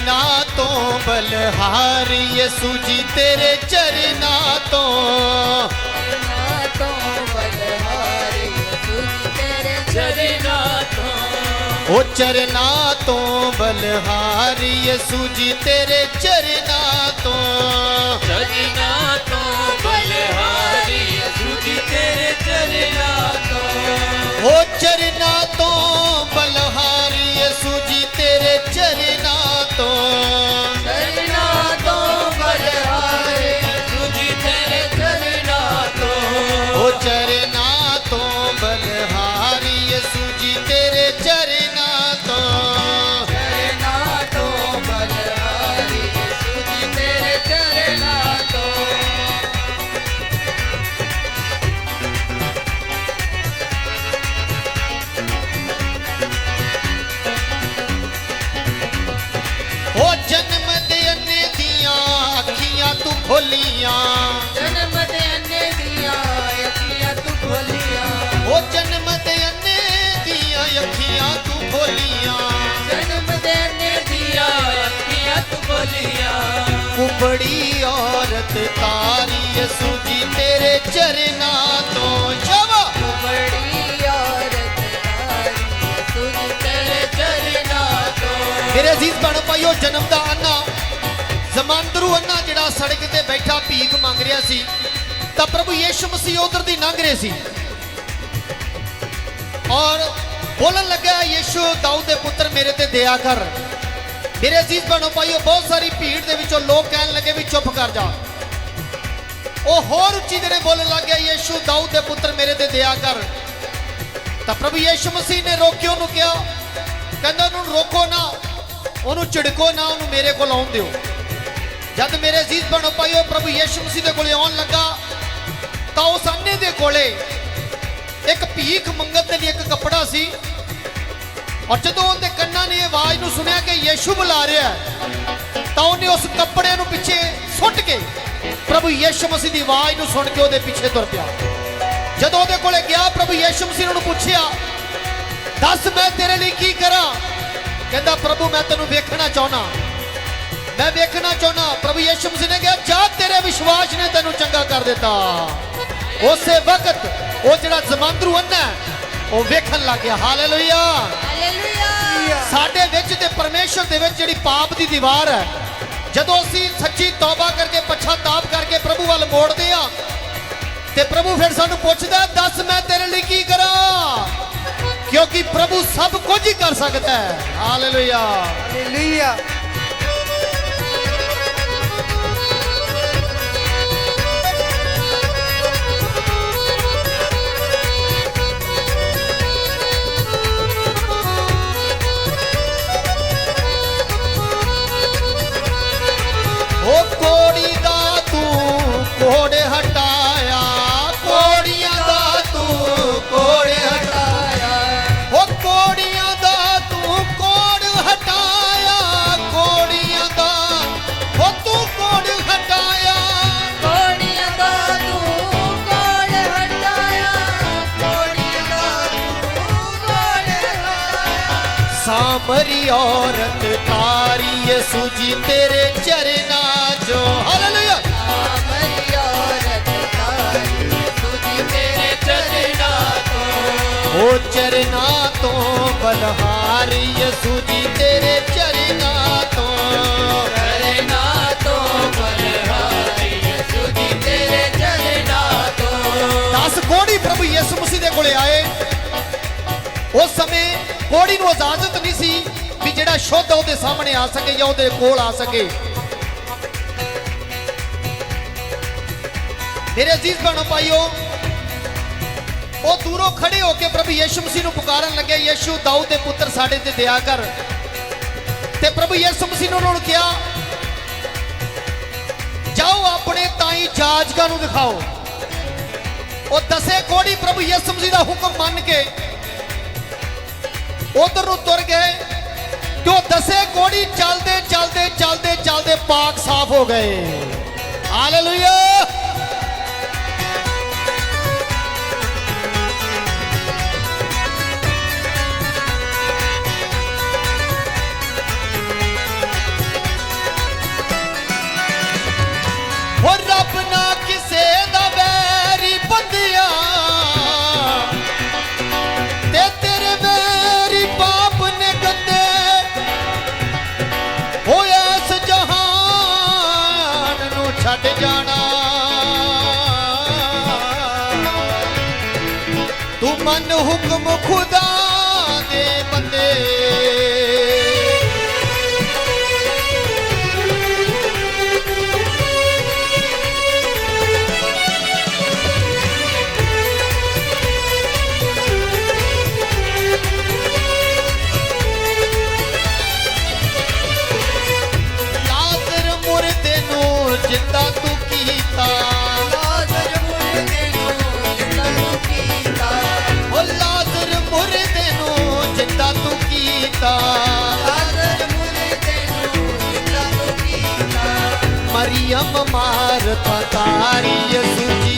ਚਰਨਾ ਤੋਂ ਬਲਹਾਰ ਯਿਸੂ ਜੀ ਤੇਰੇ ਚਰਨਾ ਤੋਂ। ਨਾ ਤੋਂ ਬਲਹਾਰੀ ਸੁਜੀ ਤੇਰੇ ਚਰਨਾ ਤੋਂ। ਉਹ ਚਰਨਾ ਤੋਂ ਬਲਹਾਰ ਯਿਸੂ ਜੀ ਤੇਰੇ ਚਰਨਾ ਤੋਂ। ਚਰਨਾ ਤੋਂ ਬਲਹਾਰੀ ਤੋਂ ਯਸੂ ਜੀ ਤੇਰੇ ਚਰਨਾਂ ਤੋਂ ਸ਼ਾਬਾ ਬੜੀ ਔਰਤ ਤਾਰੀ ਸੁਜੀ ਤੇਰੇ ਚਰਨਾ ਤੋਂ। ਮੇਰੇ ਅਜ਼ੀਜ਼ ਭੈਣੋ ਭਾਈਓ ਜਨਮ ਦਾ ਅੰਨਾ। ਜ਼ਮਾਂਦਰੂ ਅੰਨਾ ਜਿਹੜਾ ਸੜਕ ਤੇ ਬੈਠਾ ਭੀਖ ਮੰਗ ਰਿਹਾ ਸੀ। ਤਾਂ ਪ੍ਰਭੂ ਯੀਸ਼ੂ ਮਸੀਹ ਉਧਰ ਦੀ ਲੰਘ ਰਹੇ ਸੀ। ਔਰ ਬੋਲਣ ਲੱਗਾ ਯੀਸ਼ੂ ਦਾਊਦ ਦੇ ਪੁੱਤਰ ਮੇਰੇ ਤੇ ਦਇਆ ਕਰ। ਮੇਰੇ ਅਜ਼ੀਜ਼ ਭੈਣੋ ਭਾਈਓ ਬਹੁਤ ਸਾਰੀ ਭੀੜ ਦੇ ਵਿੱਚੋਂ ਲੋਕ ਕਹਿਣ ਲੱਗੇ ਵੀ ਚੁੱਪ ਕਰ ਜਾ। ਉਹ ਹੋਰ ਉੱਚੀ ਜਿਹੜੇ ਬੋਲਣ ਲੱਗ ਗਿਆ, ਯੀਸ਼ੂ, ਦਾਊਦ ਦੇ ਪੁੱਤਰ ਮੇਰੇ ਤੇ ਦਇਆ ਕਰ। ਤਾਂ ਪ੍ਰਭੂ ਯੀਸ਼ੂ ਮਸੀਹ ਨੇ ਰੋਕਿਓ ਨੂੰ ਕਿਹਾ, ਕਹਿੰਦਾ ਉਹਨੂੰ ਰੋਕੋ ਨਾ, ਉਹਨੂੰ ਝਿੜਕੋ ਨਾ, ਉਹਨੂੰ ਮੇਰੇ ਕੋਲ ਆਉਣ ਦਿਓ। ਜਦ ਮੇਰੇ ਅਜ਼ੀਜ਼ ਭੈਣੋ ਭਾਈਓ ਪ੍ਰਭੂ ਯੀਸ਼ੂ ਮਸੀਹ ਦੇ ਕੋਲੇ ਆਉਣ ਲੱਗਾ, ਤਾਂ ਉਸ ਅੰਨੇ ਦੇ ਕੋਲੇ ਇੱਕ ਭੀਖ ਮੰਗਣ ਦੇ ਲਈ ਇੱਕ ਕੱਪੜਾ ਸੀ। ਔਰ ਜਦੋਂ ਉਹਦੇ ਕੰਨਾਂ ਨੇ ਇਹ ਆਵਾਜ਼ ਨੂੰ ਸੁਣਿਆ ਕਿ ਯੀਸ਼ੂ ਬੁਲਾ ਰਿਹਾ ਤਾਂ ਉਹਨੇ ਉਸ ਕੱਪੜੇ ਨੂੰ ਪਿੱਛੇ ਸੁੱਟ ਕੇ ਪ੍ਰਭੂ ਯੀਸ਼ੂ ਮਸੀਹ ਦੀ ਆਵਾਜ਼ ਨੂੰ ਸੁਣ ਕੇ ਉਹਦੇ ਪਿੱਛੇ ਤੁਰ ਪਿਆ। ਜਦੋਂ ਉਹਦੇ ਕੋਲੇ ਗਿਆ ਪ੍ਰਭੂ ਯੀਸ਼ੂ ਮਸੀਹ ਨੇ ਉਹਨੂੰ ਪੁੱਛਿਆ ਦੱਸ ਮੈਂ ਤੇਰੇ ਲਈ ਕੀ ਕਰਾਂ? ਕਹਿੰਦਾ ਪ੍ਰਭੂ ਮੈਂ ਤੈਨੂੰ ਵੇਖਣਾ ਚਾਹਣਾ ਮੈਂ ਵੇਖਣਾ ਚਾਹਣਾ ਪ੍ਰਭੂ ਯੀਸ਼ੂ ਮਸੀਹ ਨੇ ਕਿਹਾ ਜਾ ਤੇਰੇ ਵਿਸ਼ਵਾਸ ਨੇ ਤੈਨੂੰ ਚੰਗਾ ਕਰ ਦਿੱਤਾ। ਉਸੇ ਵਕਤ ਉਹ ਜਿਹੜਾ ਜ਼ਮਾਂਦਰੂ ਅੰਨਾ ਉਹ ਵੇਖਣ ਲੱਗ ਗਿਆ। ਹਾਲੇਲੂਇਆ ਹਾਲੇਲੂਇਆ ਸਾਡੇ ਵਿੱਚ ਤੇ ਪਰਮੇਸ਼ਰ ਦੇ ਵਿੱਚ ਜਿਹੜੀ ਪਾਪ ਦੀ ਦੀਵਾਰ ਹੈ ਜਦੋਂ ਅਸੀਂ ਸੱਚੀ ਤੌਬਾ ਕਰਕੇ ਪਛਤਾਪ ਕਰਕੇ ਪ੍ਰਭੂ ਵੱਲ ਮੋੜਦੇ ਆ ਤੇ ਪ੍ਰਭੂ ਫਿਰ ਸਾਨੂੰ ਪੁੱਛਦਾ ਦੱਸ ਮੈਂ ਤੇਰੇ ਲਈ ਕੀ ਕਰਾਂ? ਕਿਉਂਕਿ ਪ੍ਰਭੂ ਸਭ ਕੁਝ ਹੀ ਕਰ ਸਕਦਾ ਹੈ। ਹਾਲੇਲੂਇਆ ਹਾਲੇਲੂਇਆ ਸਾਮਰੀ ਔਰਤ ਤਾਰੀ ਯਸੂ ਜੀ ਤੇਰੇ ਚਰਨਾਂ ਜੋ ਹਾਲੇਲੂਇਆ ਆਮਰੀ ਔਰਤ ਤਾਰੀ ਸੁਜੀ ਤੇਰੇ ਚਰਨਾ ਤੋਂ ਉਹ ਚਰਨਾਂ ਤੋਂ ਬਲਹਾਰ ਯਸੂ ਜੀ ਤੇਰੇ ਚਰਨਾਂ ਤੋਂ। ਚਰਨਾ ਤੋਂ ਬਲਹਾਰੀ ਸੁਜੀ ਤੇਰੇ ਚਰਨਾ ਤੋਂ ਦਸ ਕੋੜੀ ਪ੍ਰਭੂ ਯਿਸੂ ਮਸੀਹ ਦੇ ਕੋਲੇ ਆਏ? ਉਸ ਸਮੇਂ ਕੋੜੀ ਨੂੰ ਇਜਾਜ਼ਤ ਨਹੀਂ ਸੀ ਵੀ ਜਿਹੜਾ ਸ਼ੁੱਧ ਉਹਦੇ ਸਾਹਮਣੇ ਆ ਸਕੇ ਜਾਂ ਉਹਦੇ ਕੋਲ ਆ ਸਕੇ। ਮੇਰੇ ਅਜ਼ੀਜ਼ ਭੈਣੋ ਭਾਈਓ, ਉਹ ਦੂਰੋਂ ਖੜੇ ਹੋ ਕੇ ਪ੍ਰਭੂ ਯਿਸੂ ਮਸੀਹ ਨੂੰ ਪੁਕਾਰਨ ਲੱਗੇ ਯਿਸੂ ਦਾਊਦ ਦੇ ਪੁੱਤਰ ਸਾਡੇ ਤੇ ਦਇਆ ਕਰ। ਤੇ ਪ੍ਰਭੂ ਯਿਸੂ ਮਸੀਹ ਨੇ ਉਹਨਾਂ ਨੂੰ ਕਿਹਾ, ਜਾਓ ਆਪਣੇ ਤਾਈ ਜਾਜਕਾਂ ਨੂੰ ਦਿਖਾਓ। ਉਹ ਦਸੇ ਕੋੜੀ ਪ੍ਰਭੂ ਯਿਸੂ ਮਸੀਹ ਦਾ ਹੁਕਮ ਮੰਨ ਕੇ ਉਧਰ ਨੂੰ ਤੁਰ ਗਏ ਤੇ ਉਹ ਦਸੇ ਕੋੜੀ ਚੱਲਦੇ ਚੱਲਦੇ ਚੱਲਦੇ ਚੱਲਦੇ ਪਾਕ ਸਾਫ਼ ਹੋ ਗਏ। ਹਾਲੇਲੂਇਆ! ਜਾਣਾ। ਤੂੰ ਮਨ ਹੁਕਮ ਖੁਦਾ ਦੇ। पतारीअ सुरात